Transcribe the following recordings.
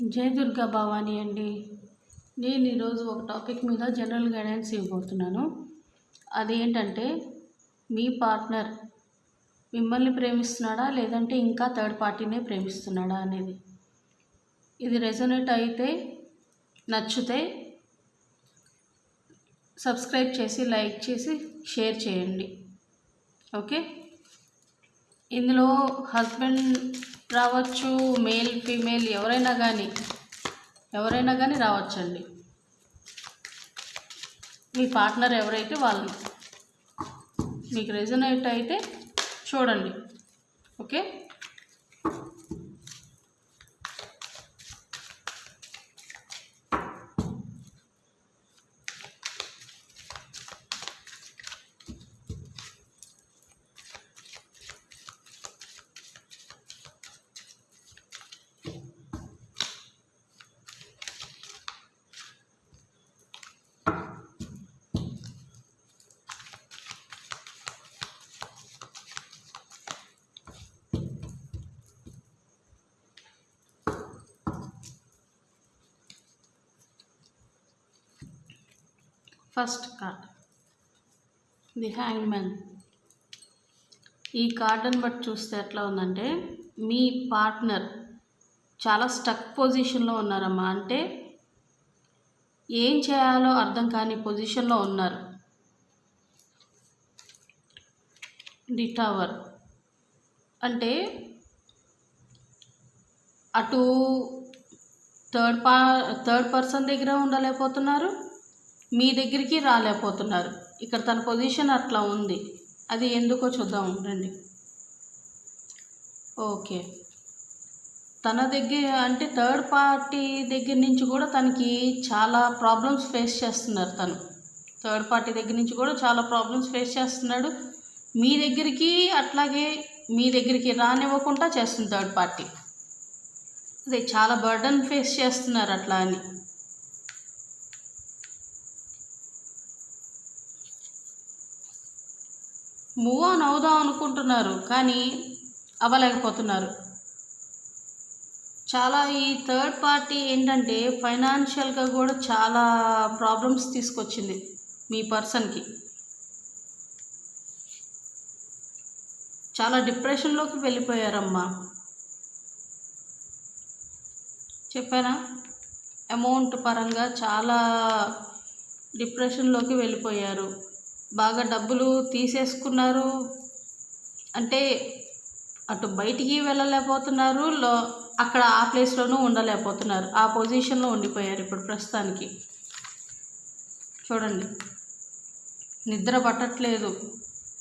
జై దుర్గా భవాని అండి. నేను ఈరోజు ఒక టాపిక్ మీద జనరల్ గైడెన్స్ ఇవ్వబోతున్నాను. అదేంటంటే మీ పార్ట్నర్ మిమ్మల్ని ప్రేమిస్తున్నాడా? లేదంటే ఇంకా థర్డ్ పార్టీనే ప్రేమిస్తున్నాడా అనేది. ఇది రెజొనేట్ అయితే నచ్చితే సబ్స్క్రైబ్ చేసి లైక్ చేసి షేర్ చేయండి. ఓకే? ఇందులో హస్బెండ్ రావచ్చు మేల్ ఫీమేల్ ఎవరైనా కానీ ఎవరైనా కానీ రావచ్చండి. మీ పార్ట్నర్ ఎవరైతే వాళ్ళు మీకు రెజనేట్ అయితే చూడండి. Okay? First card. The hang man. ఈ కార్డుని బట్టి చూస్తే ఎట్లా ఉందంటే మీ పార్ట్నర్ చాలా స్టక్ పొజిషన్లో ఉన్నారమ్మా. అంటే ఏం చేయాలో అర్థం కాని పొజిషన్లో ఉన్నారు. The tower. అంటే అటు థర్డ్ పా థర్డ్ పర్సన్ దగ్గర ఉండలేకపోతున్నారు. మీ దగ్గరికి రాలేకపోతున్నారు. ఇక్కడ తన పొజిషన్ అట్లా ఉంది. అది ఎందుకో చూద్దాం రండి. ఓకే. తన దగ్గర అంటే థర్డ్ పార్టీ దగ్గర నుంచి కూడా తనకి చాలా ప్రాబ్లమ్స్ ఫేస్ చేస్తున్నారు తను. థర్డ్ పార్టీ దగ్గర నుంచి కూడా చాలా ప్రాబ్లమ్స్ ఫేస్ చేస్తున్నాడు. మీ దగ్గరికి అట్లాగే మీ దగ్గరికి రానివ్వకుండా చేస్తుంది థర్డ్ పార్టీ. అదే చాలా బర్డన్ ఫేస్ చేస్తున్నారు అట్లా అని. మూవ్ ఆన్ అవుదాం అనుకుంటున్నారు కానీ అవ్వలేకపోతున్నారు. చాలా ఈ థర్డ్ పార్టీ ఏంటంటే ఫైనాన్షియల్గా కూడా చాలా ప్రాబ్లమ్స్ తీసుకొచ్చింది మీ పర్సన్కి. చాలా డిప్రెషన్లోకి వెళ్ళిపోయారమ్మా. చెప్పానా? అమౌంట్ పరంగా చాలా డిప్రెషన్లోకి వెళ్ళిపోయారు. బాగా డబ్బులు తీసేసుకున్నారు. అంటే అటు బయటికి వెళ్ళలేకపోతున్నారు. లో అక్కడ ఆ ప్లేస్లోనూ ఉండలేకపోతున్నారు. ఆ పొజిషన్లో ఉండిపోయారు ఇప్పుడు ప్రస్తుతానికి. చూడండి. నిద్ర పట్టట్లేదు.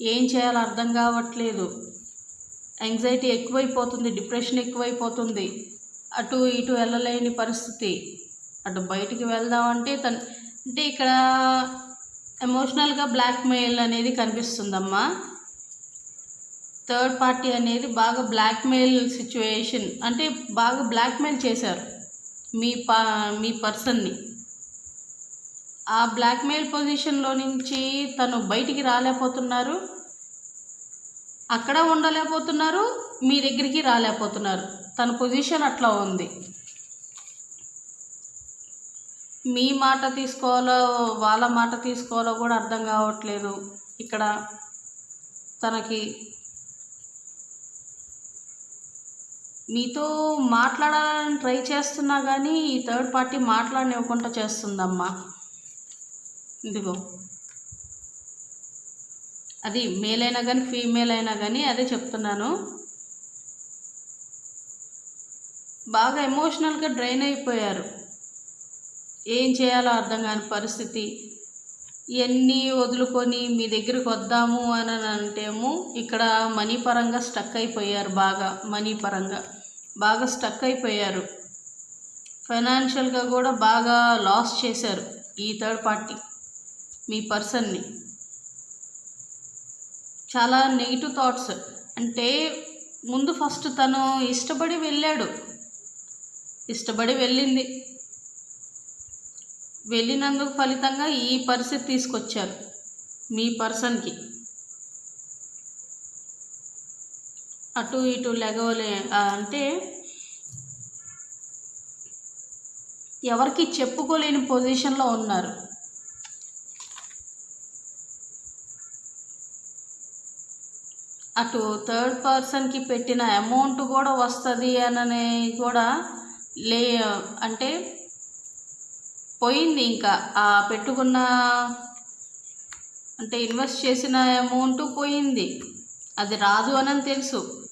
ఏం చేయాలో అర్థం కావట్లేదు. యాంగ్జైటీ ఎక్కువైపోతుంది. డిప్రెషన్ ఎక్కువైపోతుంది. అటు ఇటు వెళ్ళలేని పరిస్థితి. అటు బయటికి వెళ్దామంటే తను అంటే ఇక్కడ ఎమోషనల్గా బ్లాక్మెయిల్ అనేది కనిపిస్తుందమ్మా. థర్డ్ పార్టీ అనేది బాగా బ్లాక్మెయిల్ సిచ్యువేషన్ అంటే బాగా బ్లాక్మెయిల్ చేశారు మీ పా మీ పర్సన్ని ఆ బ్లాక్మెయిల్ పొజిషన్లో నుంచి తను బయటికి రాలేకపోతున్నారు. అక్కడ ఉండలేకపోతున్నారు మీ దగ్గరికి రాలేకపోతున్నారు. తన పొజిషన్ అట్లా ఉంది. మీ మాట తీసుకోవాలో వాళ్ళ మాట తీసుకోవాలో కూడా అర్థం కావట్లేదు. ఇక్కడ తనకి మీతో మాట్లాడాలని ట్రై చేస్తున్నా కానీ ఈ థర్డ్ పార్టీ మాట్లాడనివ్వకుండా చేస్తుందమ్మా. ఇదిగో. అది మేల్ అయినా కానీ ఫీమేల్ అయినా కానీ అదే చెప్తున్నాను. బాగా ఎమోషనల్గా డ్రైన్ అయిపోయారు. ఏం చేయాలో అర్థం కాని పరిస్థితి. ఇవన్నీ వదులుకొని మీ దగ్గరికి వద్దాము అని అంటేమో ఇక్కడ మనీ పరంగా స్టక్ అయిపోయారు బాగా మనీ పరంగా బాగా స్టక్ అయిపోయారు. ఫైనాన్షియల్గా కూడా బాగా లాస్ చేశారు ఈ థర్డ్ పార్టీ మీ పర్సన్ని చాలా నెగిటివ్ థాట్స్ అంటే ముందు ఫస్ట్ తను ఇష్టపడి వెళ్ళాడు. ఇష్టపడి వెళ్ళింది. వెళ్ళినందుకు ఫలితంగా ఈ పరిస్థితి తీసుకొచ్చారు. మీ పర్సన్కి. అటు ఇటు లెగవలే అంటే ఎవరికి చెప్పుకోలేని పొజిషన్లో ఉన్నారు. అటు థర్డ్ పర్సన్కి పెట్టిన అమౌంట్ కూడా వస్తుంది అనని కూడా లే అంటే పోయింది ఇంకా. ఆ పెట్టుకున్న అంటే ఇన్వెస్ట్ చేసిన అమౌంట్ పోయింది. అది రాదు అని తెలుసు.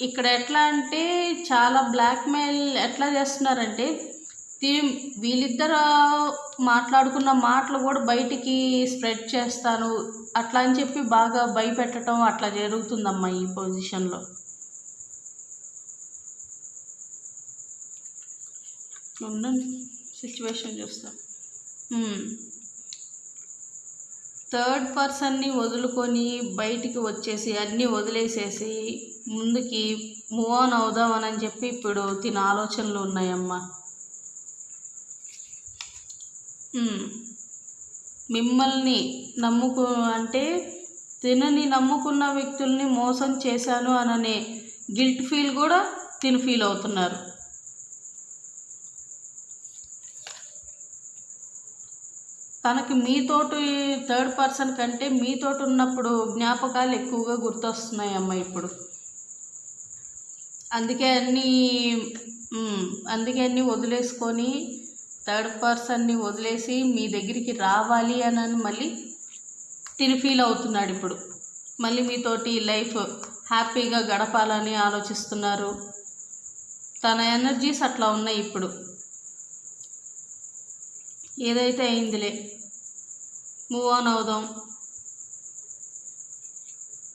ఇక్కడ ఎట్లా అంటే చాలా బ్లాక్మెయిల్ ఎట్లా చేస్తున్నారంటే తీ- వీళ్ళిద్దరు మాట్లాడుకున్న మాటలు కూడా బయటికి స్ప్రెడ్ చేస్తాను అట్లా అని చెప్పి బాగా భయపెట్టడం అట్లా జరుగుతుందమ్మా ఈ పొజిషన్లో. ఉండండి సిచ్యువేషన్ చూస్తా. Hmm. థర్డ్ పర్సన్ని వదులుకొని బయటికి వచ్చేసి అన్నీ వదిలేసేసి ముందుకి మూవ్ ఆన్ అవుదామని చెప్పి ఇప్పుడు తిన ఆలోచనలు ఉన్నాయమ్మా. Hmm. మిమ్మల్ని నమ్ముకు అంటే తినని నమ్ముకున్న వ్యక్తుల్ని మోసం చేశాను అననే గిల్ట్ ఫీల్ కూడా తిని ఫీల్ అవుతున్నారు. తనకి మీతోటి థర్డ్ పర్సన్ కంటే మీతోటి ఉన్నప్పుడు జ్ఞాపకాలు ఎక్కువగా గుర్తొస్తున్నాయి అమ్మ ఇప్పుడు. అందుకే అన్నీ అందుకే అన్నీ వదిలేసుకొని థర్డ్ పర్సన్ని వదిలేసి మీ దగ్గరికి రావాలి అని అని మళ్ళీ తిని ఫీల్ అవుతున్నాడు ఇప్పుడు. మళ్ళీ మీతోటి లైఫ్ హ్యాపీగా గడపాలని ఆలోచిస్తున్నారు. తన ఎనర్జీస్ అట్లా ఉన్నాయి ఇప్పుడు. ఏదైతే అయిందిలే. మూవ్ ఆన్ అవుదాం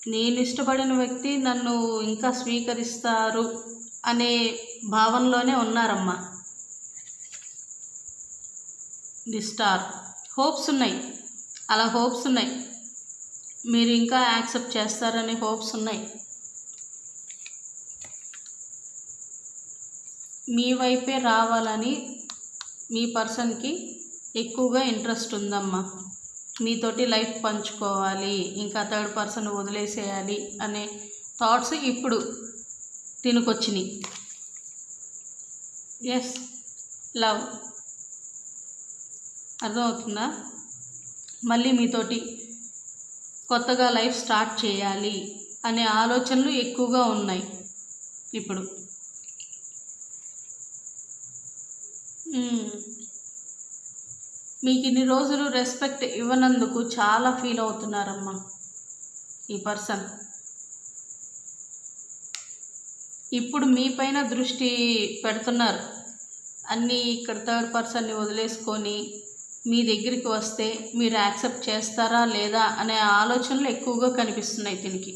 నేను ఇష్టపడిన వ్యక్తి నన్ను ఇంకా స్వీకరిస్తారు అనే భావనలోనే ఉన్నారమ్మా. ది స్టార్ హోప్స్ ఉన్నాయి. అలా హోప్స్ ఉన్నాయి. మీరు ఇంకా యాక్సెప్ట్ చేస్తారనే హోప్స్ ఉన్నాయి. మీ వైపే రావాలని మీ పర్సన్కి ఎక్కువగా ఇంట్రెస్ట్ ఉందమ్మా. మీతోటి లైఫ్ పంచుకోవాలి ఇంకా థర్డ్ పర్సన్ వదిలేసేయాలి అనే థాట్స్ ఇప్పుడు తినుకొచ్చినాయి. ఎస్ లవ్ అర్థమవుతుందా? మళ్ళీ మీతోటి కొత్తగా లైఫ్ స్టార్ట్ చేయాలి అనే ఆలోచనలు ఎక్కువగా ఉన్నాయి ఇప్పుడు. Hmm. మీకు ఇన్ని రోజులు రెస్పెక్ట్ ఇవ్వనందుకు చాలా ఫీల్ అవుతున్నారమ్మా. ఈ పర్సన్ ఇప్పుడు మీ పైన దృష్టి పెడుతున్నారు. అన్నీ ఇక్కడ థర్డ్ పర్సన్ని వదిలేసుకొని మీ దగ్గరికి వస్తే మీరు యాక్సెప్ట్ చేస్తారా లేదా అనే ఆలోచనలు ఎక్కువగా కనిపిస్తున్నాయి దీనికి.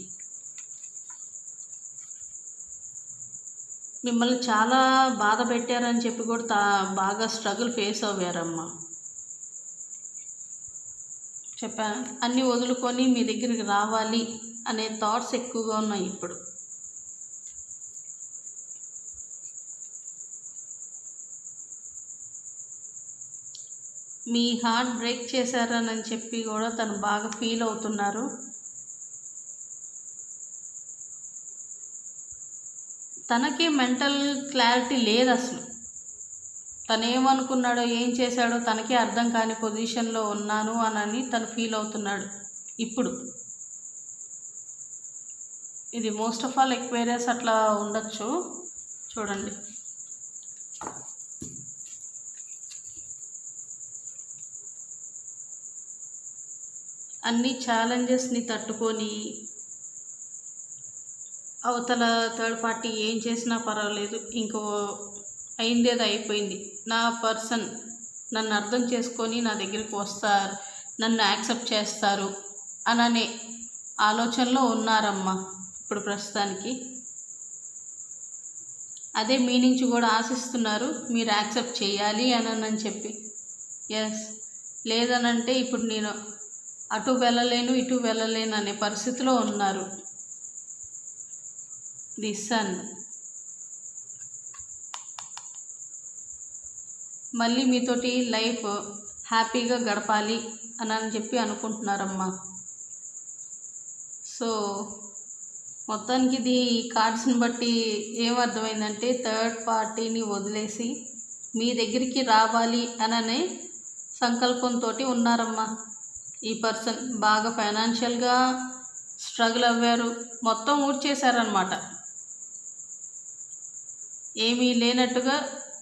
మిమ్మల్ని చాలా బాధ పెట్టారని చెప్పి కూడా తా బాగా స్ట్రగుల్ ఫేస్ అవ్వారమ్మా. చెప్పా అన్నీ వదులుకొని మీ దగ్గరికి రావాలి అనే థాట్స్ ఎక్కువగా ఉన్నాయి ఇప్పుడు. మీ హార్ట్ బ్రేక్ చేశారని చెప్పి కూడా తను బాగా ఫీల్ అవుతున్నారు. తనకి మెంటల్ క్లారిటీ లేదు అసలు. తను ఏమనుకున్నాడో ఏం చేశాడో తనకే అర్థం కాని పొజిషన్లో ఉన్నాను అనని తను ఫీల్ అవుతున్నాడు. ఇప్పుడు ఇది మోస్ట్ ఆఫ్ ఆల్ ఎక్వేరియస్ అట్లా ఉండొచ్చు. చూడండి. అన్ని ఛాలెంజెస్ని తట్టుకొని అవతల థర్డ్ పార్టీ ఏం చేసినా పర్వాలేదు. ఇంకో అయిందేదో అయిపోయింది. నా పర్సన్ నన్ను అర్థం చేసుకొని నా దగ్గరికి వస్తారు నన్ను యాక్సెప్ట్ చేస్తారు అననే ఆలోచనలో ఉన్నారమ్మా ఇప్పుడు ప్రస్తుతానికి. అదే మీ నుంచి కూడా ఆశిస్తున్నారు మీరు యాక్సెప్ట్ చేయాలి అని చెప్పి. ఎస్ లేదనంటే ఇప్పుడు నేను అటు వెళ్ళలేను ఇటు వెళ్ళలేను అనే పరిస్థితిలో ఉన్నారు. This sun. మళ్ళీ మీతోటి లైఫ్ హ్యాపీగా గడపాలి అని అని చెప్పి అనుకుంటున్నారమ్మా. సో మొత్తానికి ఇది కార్డ్స్ని బట్టి ఏమర్థమైందంటే థర్డ్ పార్టీని వదిలేసి మీ దగ్గరికి రావాలి అననే సంకల్పంతో ఉన్నారమ్మా. ఈ పర్సన్ బాగా ఫైనాన్షియల్గా స్ట్రగుల్ అవ్వారు. మొత్తం ఊడ్చేశారనమాట ఏమీ లేనట్టుగా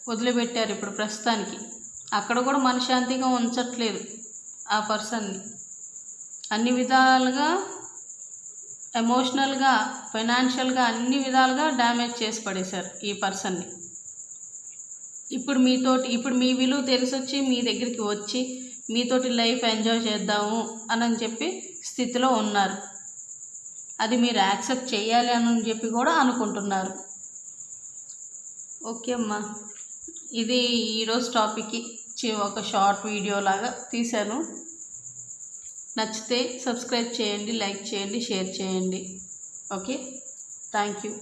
వదిలిపెట్టారు ఇప్పుడు ప్రస్తుతానికి. అక్కడ కూడా మనశ్శాంతిగా ఉంచట్లేదు ఆ పర్సన్ని అన్ని విధాలుగా ఎమోషనల్గా ఫైనాన్షియల్గా అన్ని విధాలుగా డ్యామేజ్ చేసి పడేశారు ఈ పర్సన్ని ఇప్పుడు మీతోటి ఇప్పుడు మీ విలువ తెలిసొచ్చి మీ దగ్గరికి వచ్చి మీతోటి లైఫ్ ఎంజాయ్ చేద్దాము అని చెప్పి స్థితిలో ఉన్నారు. అది మీరు యాక్సెప్ట్ చేయాలి అని చెప్పి కూడా అనుకుంటున్నారు. ఓకే అమ్మా. ఇది ఈరోజు టాపిక్కి ఒక షార్ట్ వీడియో లాగా తీశాను. నచ్చితే సబ్స్క్రైబ్ చేయండి లైక్ చేయండి షేర్ చేయండి. ఓకే? Thank you.